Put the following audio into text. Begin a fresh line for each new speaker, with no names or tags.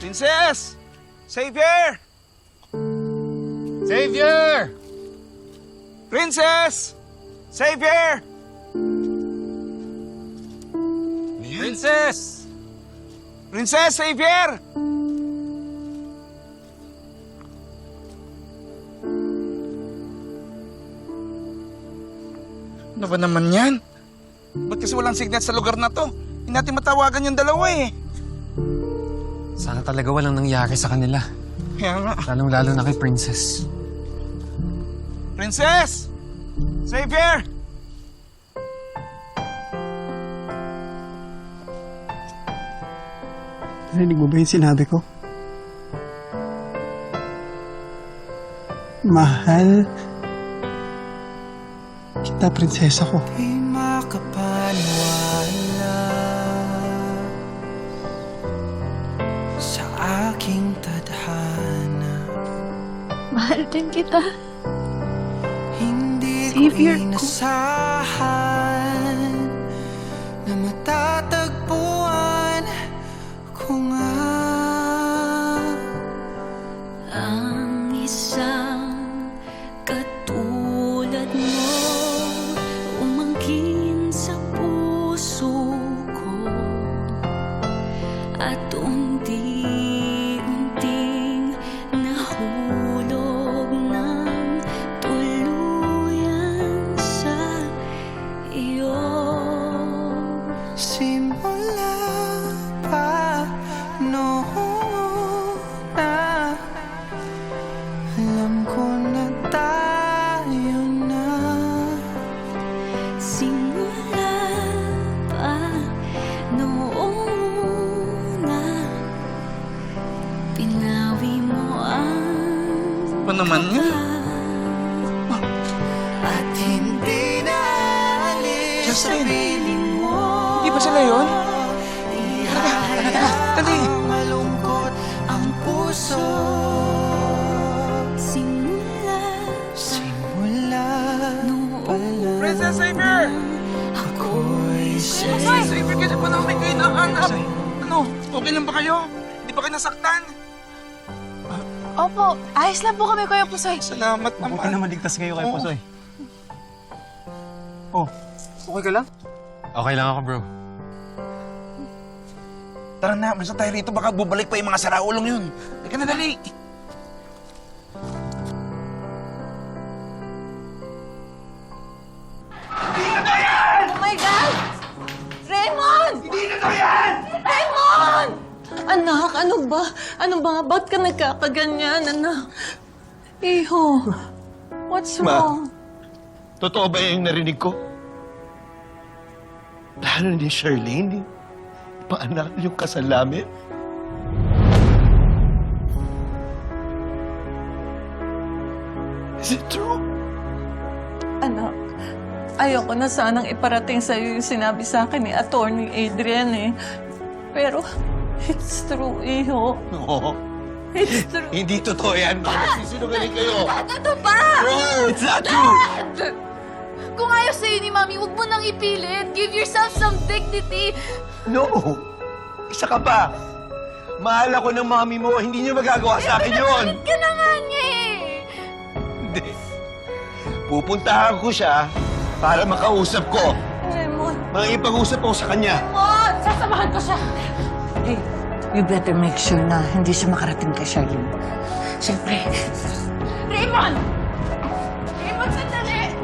Princess! Savior!
Savior!
Princess! Savior!
Princess!
Princess, Savior! Ano ba naman yan? Ba't kasi walang signal sa lugar na to? Hindi natin matawagan yung dalawa eh.
Sana talaga walang nangyari sa kanila.
Kaya nga.
Lalong-lalo na kay Princess.
Princess! Savior!
Narinig mo ba yung sinabi ko? Mahal. Kita, prinsesa ko.
Di makapaniwala aking tadhana.
Mahal din kita.
Hindi
Savior
ko inasahan Simula pa
noong Pinawi mo ang
Ano naman yan?
At hindi na alis sarili mo
Di ba sila yun?
Ihahayaan
Dali.
malungkot ang puso
Simula
Simula
Princess Princess Savior, kasi pa namin kayo nahanap. Ano? Okay lang ba kayo? Hindi ba kayo nasaktan?
Opo, ayos lang po kami, Kuya Pusoy.
Salamat
Buti
naman.
na maligtas kayo kay
Oo.
Pusoy. Oh, okay ka lang?
Okay lang ako, bro.
Tara na, basta tayo rito. Baka bubalik pa yung mga saraulong yun. Teka na, dali.
To yan! Raymond! Anak, ano ba? Ano ba? Ba't ka nagkakaganyan, anak? Iho, what's
Ma.
wrong?
Totoo ba yung narinig ko? Plano ni Charlene, paanak yung kasal namin? Is it true?
Ayoko na sanang iparating sa'yo yung sinabi sa akin ni Attorney Adrian eh. Pero, it's true, Iho.
Oo.
It's true.
Hindi totoo yan. Bakit sisinungaling kayo?
Ano ba?
No, it's not true!
Kung ayaw sa'yo ni Mami, huwag mo nang ipilit. Give yourself some dignity.
No! Isa ka pa. Mahal ako ng mami mo. Hindi niyo magagawa sa akin yun.
Ka na nga niya eh.
Hindi. Pupuntahan ko siya para makausap ko.
Raymond!
Makipag-usap ako sa kanya.
Raymond! Sasamahan ko siya!
Hey, you better make sure na hindi siya makarating kay Charlene. Siyempre.
Raymond! Raymond, sandali!